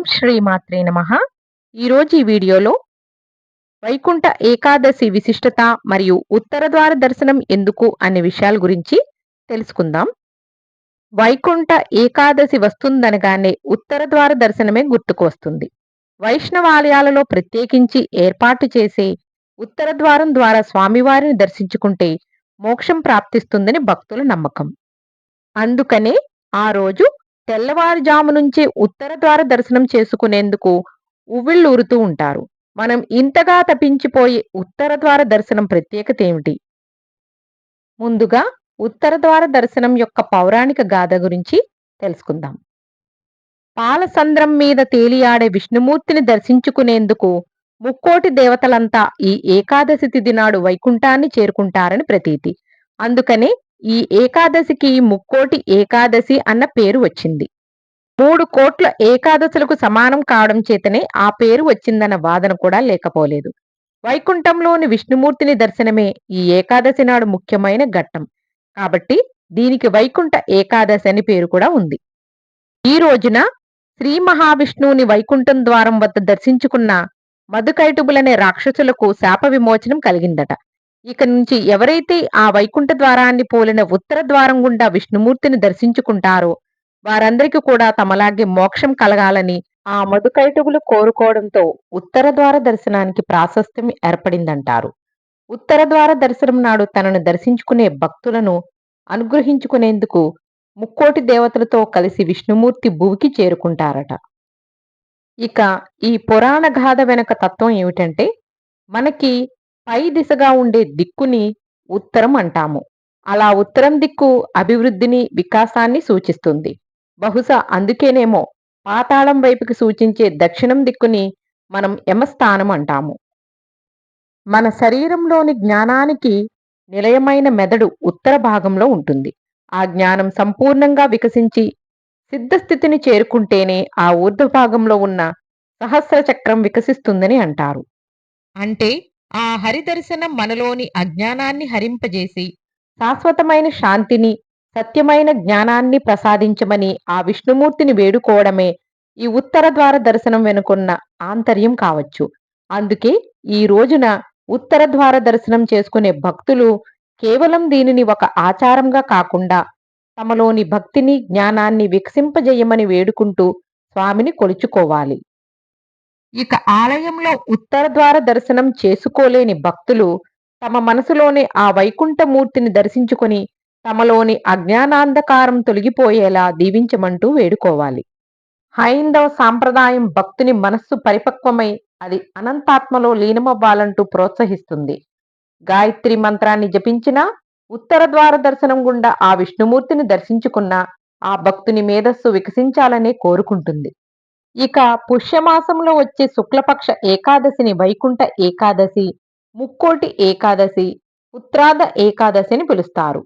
ఓం శ్రీ మాత్రే నమ ఈరోజు ఈ వీడియోలో వైకుంఠ ఏకాదశి విశిష్టత మరియు ఉత్తర ద్వార దర్శనం ఎందుకు అనే విషయాల గురించి తెలుసుకుందాం. వైకుంఠ ఏకాదశి వస్తుందనగానే ఉత్తర ద్వార దర్శనమే గుర్తుకు వస్తుంది. వైష్ణవాలయాలలో ప్రత్యేకించి ఏర్పాటు చేసే ఉత్తర ద్వారం ద్వారా స్వామివారిని దర్శించుకుంటే మోక్షం ప్రాప్తిస్తుందని భక్తుల నమ్మకం. అందుకనే ఆ రోజు తెల్లవారుజాము నుంచి ఉత్తర ద్వార దర్శనం చేసుకునేందుకు ఉవ్విళ్ళూరుతూ ఉంటారు. మనం ఇంతగా తపించిపోయే ఉత్తర ద్వార దర్శనం ప్రత్యేకత ఏమిటి? ముందుగా ఉత్తర ద్వార దర్శనం యొక్క పౌరాణిక గాథ గురించి తెలుసుకుందాం. పాలసంద్రం మీద తేలియాడే విష్ణుమూర్తిని దర్శించుకునేందుకు ముక్కోటి దేవతలంతా ఈ ఏకాదశి తిథి నాడు వైకుంఠాన్ని చేరుకుంటారని ప్రతీతి. అందుకనే ఈ ఏకాదశికి ముక్కోటి ఏకాదశి అన్న పేరు వచ్చింది. మూడు కోట్ల ఏకాదశులకు సమానం కావడం చేతనే ఆ పేరు వచ్చిందన్న వాదన కూడా లేకపోలేదు. వైకుంఠంలోని విష్ణుమూర్తిని దర్శనమే ఈ ఏకాదశి నాడు ముఖ్యమైన ఘట్టం. కాబట్టి దీనికి వైకుంఠ ఏకాదశి అని పేరు కూడా ఉంది. ఈ రోజున శ్రీ మహావిష్ణువుని వైకుంఠం ద్వారం వద్ద దర్శించుకున్న మధుకైటుబులనే రాక్షసులకు శాప విమోచనం కలిగిందట. ఇక నుంచి ఎవరైతే ఆ వైకుంఠ ద్వారాన్ని పోలిన ఉత్తర ద్వారం గుండా విష్ణుమూర్తిని దర్శించుకుంటారో వారందరికీ కూడా తమలాగే మోక్షం కలగాలని ఆ మధుకైటుగులు కోరుకోవడంతో ఉత్తర ద్వార దర్శనానికి ప్రాశస్త్యం ఏర్పడిందంటారు. ఉత్తర ద్వార దర్శనం నాడు తనను దర్శించుకునే భక్తులను అనుగ్రహించుకునేందుకు ముక్కోటి దేవతలతో కలిసి విష్ణుమూర్తి భూమికి చేరుకుంటారట. ఇక ఈ పురాణ గాథ వెనక తత్వం ఏమిటంటే మనకి పై దిశగా ఉండే దిక్కుని ఉత్తరం అంటాము. అలా ఉత్తరం దిక్కు అభివృద్ధిని వికాసాన్ని సూచిస్తుంది. బహుశా అందుకేనేమో పాతాళం వైపుకి సూచించే దక్షిణం దిక్కుని మనం యమస్థానం అంటాము. మన శరీరంలోని జ్ఞానానికి నిలయమైన మెదడు ఉత్తర భాగంలో ఉంటుంది. ఆ జ్ఞానం సంపూర్ణంగా వికసించి సిద్ధస్థితిని చేరుకుంటేనే ఆ ఊర్ధ్వ భాగంలో ఉన్న సహస్ర చక్రం వికసిస్తుందని అంటారు. అంటే ఆ హరిదర్శనం మనలోని అజ్ఞానాన్ని హరింపజేసి శాశ్వతమైన శాంతిని సత్యమైన జ్ఞానాన్ని ప్రసాదించమని ఆ విష్ణుమూర్తిని వేడుకోవడమే ఈ ఉత్తర ద్వార దర్శనం వెనుకున్న ఆంతర్యం కావచ్చు. అందుకే ఈ రోజున ఉత్తర ద్వార దర్శనం చేసుకునే భక్తులు కేవలం దీనిని ఒక ఆచారంగా కాకుండా తమలోని భక్తిని జ్ఞానాన్ని వికసింపజేయమని వేడుకుంటూ స్వామిని కొలుచుకోవాలి. ఇక ఆలయంలో ఉత్తర ద్వార దర్శనం చేసుకోలేని భక్తులు తమ మనసులోనే ఆ వైకుంఠమూర్తిని దర్శించుకొని తమలోని అజ్ఞానాంధకారం తొలగిపోయేలా దీవించమంటూ వేడుకోవాలి. హైందవ సాంప్రదాయం భక్తుని మనస్సు పరిపక్వమై అది అనంతాత్మలో లీనమవ్వాలంటూ ప్రోత్సహిస్తుంది. గాయత్రి మంత్రాన్ని జపించినా ఉత్తర ద్వార దర్శనం గుండా ఆ విష్ణుమూర్తిని దర్శించుకున్న ఆ భక్తుని మేధస్సు వికసించాలనే కోరుకుంటుంది. ఇక పుష్యమాసంలో వచ్చే శుక్లపక్ష ఏకాదశిని వైకుంఠ ఏకాదశి ముక్కోటి ఏకాదశి ఉత్రాద ఏకాదశి అని పిలుస్తారు.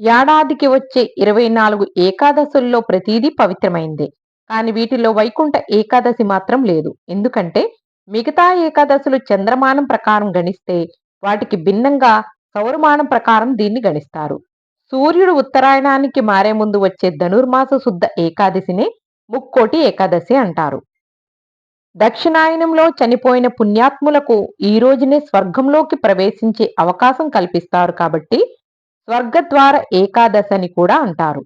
ఏడాదికి వచ్చే ఇరవై నాలుగు ఏకాదశుల్లో ప్రతీది పవిత్రమైందే. కానీ వీటిలో వైకుంఠ ఏకాదశి మాత్రం లేదు. ఎందుకంటే మిగతా ఏకాదశులు చంద్రమానం ప్రకారం గణిస్తే వాటికి భిన్నంగా సౌరమానం ప్రకారం దీన్ని గణిస్తారు. సూర్యుడు ఉత్తరాయణానికి మారే ముందు వచ్చే ధనుర్మాస శుద్ధ ఏకాదశిని ముక్కోటి ఏకాదశి అంటారు. దక్షిణాయనంలో చనిపోయిన పుణ్యాత్ములకు ఈ రోజునే స్వర్గంలోకి ప్రవేశించే అవకాశం కల్పిస్తారు కాబట్టి స్వర్గద్వార ఏకాదశి అని కూడా అంటారు.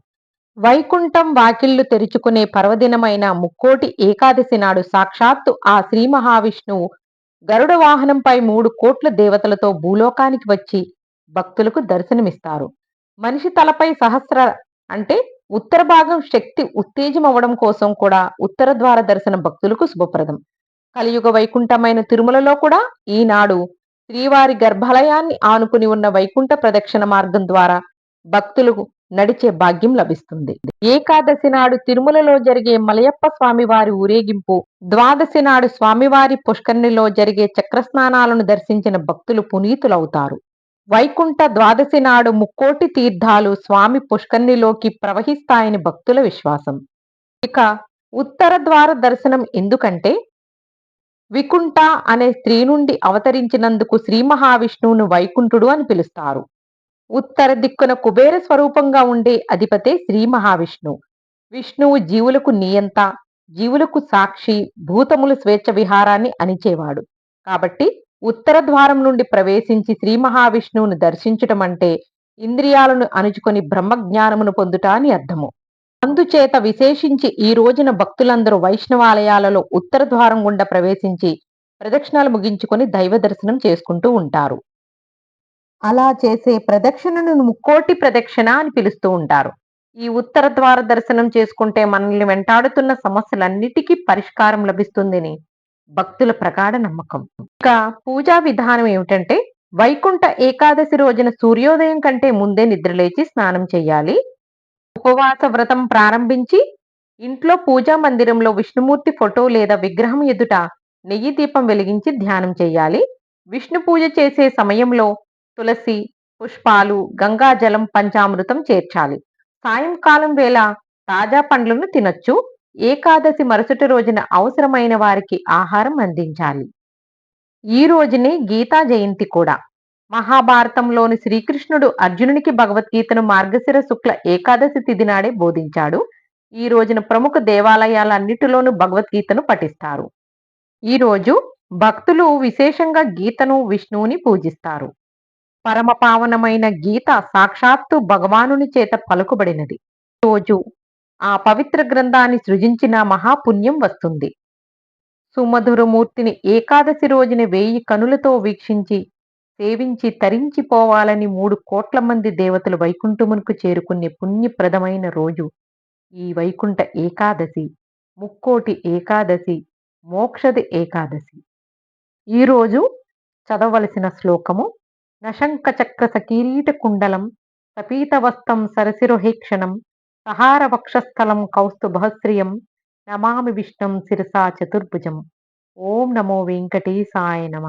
వైకుంఠం వాకిళ్ళు తెరుచుకునే పర్వదినమైన ముక్కోటి ఏకాదశి నాడు సాక్షాత్తు ఆ శ్రీ మహావిష్ణువు గరుడ వాహనంపై మూడు కోట్ల దేవతలతో భూలోకానికి వచ్చి భక్తులకు దర్శనమిస్తారు. మనిషి తలపై సహస్ర అంటే ఉత్తర భాగం శక్తి ఉత్తేజమవ్వడం కోసం కూడా ఉత్తర ద్వార దర్శన భక్తులకు శుభప్రదం. కలియుగ వైకుంఠమైన తిరుమలలో కూడా ఈనాడు శ్రీవారి గర్భాలయాన్ని ఆనుకుని ఉన్న వైకుంఠ ప్రదక్షిణ మార్గం ద్వారా భక్తులకు నడిచే భాగ్యం లభిస్తుంది. ఏకాదశి నాడు తిరుమలలో జరిగే మలయప్ప స్వామివారి ఊరేగింపు ద్వాదశి నాడు స్వామివారి పుష్కరిణిలో జరిగే చక్రస్నానాలను దర్శించిన భక్తులు పునీతులవుతారు. వైకుంఠ ద్వాదశి నాడు ముక్కోటి తీర్థాలు స్వామి పుష్కరిణిలోకి ప్రవహిస్తాయని భక్తుల విశ్వాసం. ఇక ఉత్తర ద్వార దర్శనం ఎందుకంటే వికుంఠ అనే స్త్రీ నుండి అవతరించినందుకు శ్రీ మహావిష్ణువును వైకుంఠుడు అని పిలుస్తారు. ఉత్తర దిక్కున కుబేర స్వరూపంగా ఉండే అధిపతే శ్రీ మహావిష్ణువు. విష్ణువు జీవులకు నియంత జీవులకు సాక్షి భూతములు స్వేచ్ఛ విహారాన్ని అణిచేవాడు. కాబట్టి ఉత్తర ద్వారం నుండి ప్రవేశించి శ్రీ మహావిష్ణువును దర్శించటం అంటే ఇంద్రియాలను అణుచుకొని బ్రహ్మజ్ఞానమును పొందుట అని అర్థము. అందుచేత విశేషించి ఈ రోజున భక్తులందరూ వైష్ణవాలయాలలో ఉత్తర ద్వారం గుండా ప్రవేశించి ప్రదక్షిణాలు ముగించుకొని దైవ దర్శనం చేసుకుంటూ ఉంటారు. అలా చేసే ప్రదక్షిణను ముక్కోటి ప్రదక్షిణ అని పిలుస్తూ ఉంటారు. ఈ ఉత్తర ద్వార దర్శనం చేసుకుంటే మనల్ని వెంటాడుతున్న సమస్యలన్నిటికీ పరిష్కారం లభిస్తుందని భక్తుల ప్రగాఢ నమ్మకం. ఇంకా పూజా విధానం ఏమిటంటే వైకుంఠ ఏకాదశి రోజున సూర్యోదయం కంటే ముందే నిద్రలేచి స్నానం చేయాలి. ఉపవాస వ్రతం ప్రారంభించి ఇంట్లో పూజా మందిరంలో విష్ణుమూర్తి ఫోటో లేదా విగ్రహం ఎదుట నెయ్యి దీపం వెలిగించి ధ్యానం చేయాలి. విష్ణు పూజ చేసే సమయంలో తులసి పుష్పాలు గంగాజలం పంచామృతం చేర్చాలి. సాయంకాలం వేళ తాజా పండ్లను తినొచ్చు. ఏకాదశి మరుసటి రోజున అవసరమైన వారికి ఆహారం అందించాలి. ఈ రోజునే గీతా జయంతి కూడా. మహాభారతంలోని శ్రీకృష్ణుడు అర్జునునికి భగవద్గీతను మార్గశిర శుక్ల ఏకాదశి తిథి నాడే బోధించాడు. ఈ రోజున ప్రముఖ దేవాలయాలన్నిటిలోనూ భగవద్గీతను పఠిస్తారు. ఈ రోజు భక్తులు విశేషంగా గీతను విష్ణువుని పూజిస్తారు. పరమ పావనమైన గీత సాక్షాత్తు భగవానుని చేత పలుకుబడినది. రోజు ఆ పవిత్ర గ్రంథాన్ని సృజించిన మహాపుణ్యం వస్తుంది. సుమధురమూర్తిని ఏకాదశి రోజున వేయి కనులతో వీక్షించి సేవించి తరించిపోవాలని మూడు కోట్ల మంది దేవతలు వైకుంఠమునకు చేరుకునే పుణ్యప్రదమైన రోజు ఈ వైకుంఠ ఏకాదశి ముక్కోటి ఏకాదశి మోక్షది ఏకాదశి. ఈరోజు చదవలసిన శ్లోకము నశంక చక్ర సకీరీట కుండలం సపీతవస్తం సరసిరోహేక్షణం సహారవక్షస్థలం కౌస్తుభశ్రియం నమామి విష్ణుం శిరసా చతుర్భుజం. ఓం నమో వెంకటేశాయ నమ.